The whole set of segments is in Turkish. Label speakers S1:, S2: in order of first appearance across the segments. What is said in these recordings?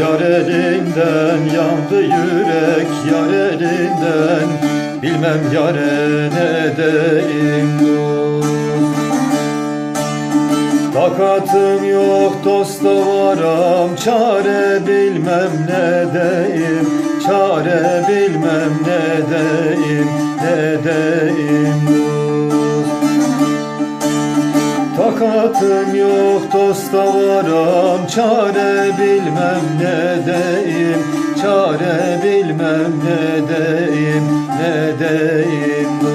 S1: yar elinden Yandı yürek yar elinden. Bilmem yare ne dost. Takatım yok dosta varam. Çare bilmem ne deyim Çare bilmem ne deyim Ne deyim Takatım yok dosta varam. Çare bilmem ne deyim. Çare bilmem ne deyim Ne deyim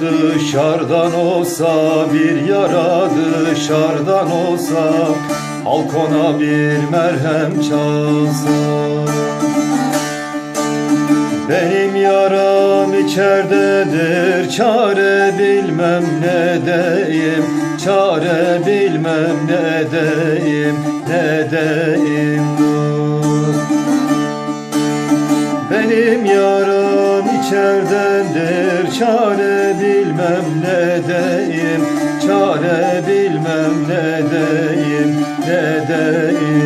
S1: dışarıdan olsa, bir yara dışarıdan olsa Halk ona bir merhem çalsa. Benim yaram içerdedir, çare bilmem ne deyim Çare bilmem ne deyim, ne deyim dost benim yaram içerdendir Çare bilmem ne deyim Çare bilmem ne deyim Ne deyim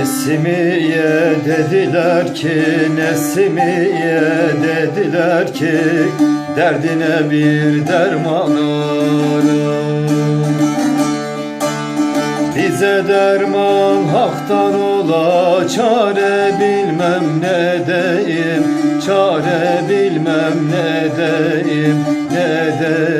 S1: Nesimiye dediler ki Nesimiye dediler ki Derdine bir derman ara Bize derman haktan ola Çare bilmem ne deyim Çare bilmem ne deyim Ne deyim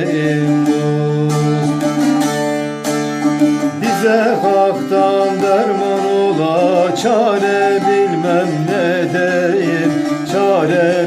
S1: Çare bilmem ne deyim Çare